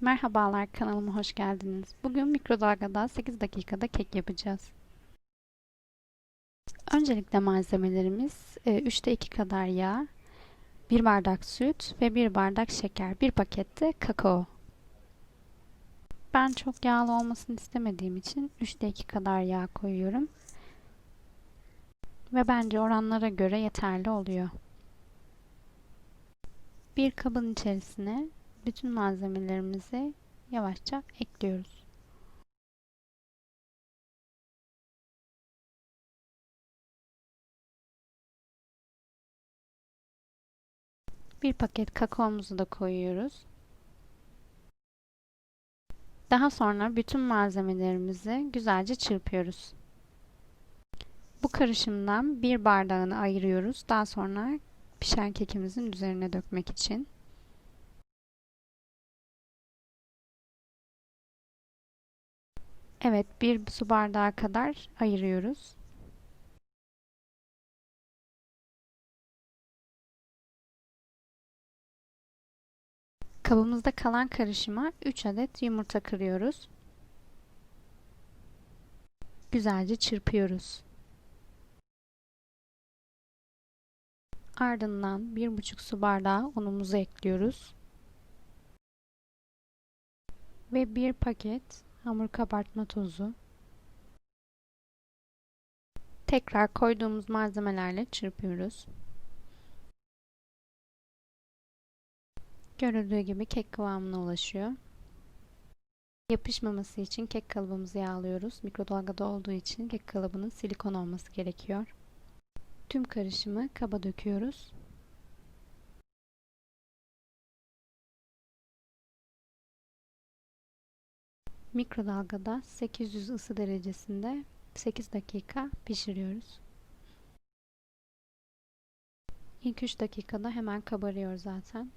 Merhabalar kanalıma hoş geldiniz. Bugün mikrodalgada 8 dakikada kek yapacağız. Öncelikle malzemelerimiz 3'te 2 kadar yağ, 1 bardak süt ve 1 bardak şeker, 1 pakette kakao. Ben çok yağlı olmasını istemediğim için 3'te 2 kadar yağ koyuyorum. Ve bence oranlara göre yeterli oluyor. Bir kabın içerisine bütün malzemelerimizi yavaşça ekliyoruz. Bir paket kakaomuzu da koyuyoruz. Daha sonra bütün malzemelerimizi güzelce çırpıyoruz. Bu karışımdan bir bardağını ayırıyoruz. Daha sonra pişen kekimizin üzerine dökmek için. Evet, bir su bardağı kadar ayırıyoruz. Kabımızda kalan karışıma 3 adet yumurta kırıyoruz. Güzelce çırpıyoruz. Ardından 1,5 su bardağı unumuzu ekliyoruz. Ve 1 paket hamur kabartma tozu. Tekrar koyduğumuz malzemelerle çırpıyoruz. Görüldüğü gibi kek kıvamına ulaşıyor. Yapışmaması için kek kalıbımızı yağlıyoruz. Mikrodalgada olduğu için kek kalıbının silikon olması gerekiyor. Tüm karışımı kaba döküyoruz. Mikrodalgada 800 ısı derecesinde 8 dakika pişiriyoruz. İlk 3 dakikada hemen kabarıyor zaten.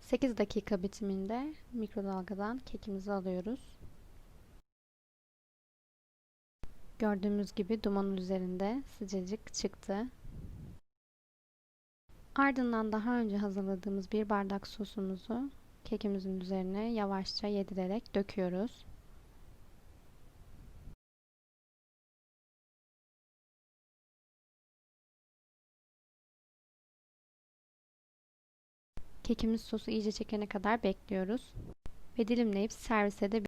Sekiz dakika bitiminde mikrodalgadan kekimizi alıyoruz. Gördüğümüz gibi dumanın üzerinde sıcacık çıktı. Ardından daha önce hazırladığımız bir bardak sosumuzu kekimizin üzerine yavaşça yedirerek döküyoruz. Kekimiz sosu iyice çekene kadar bekliyoruz ve dilimleyip servis edebiliriz.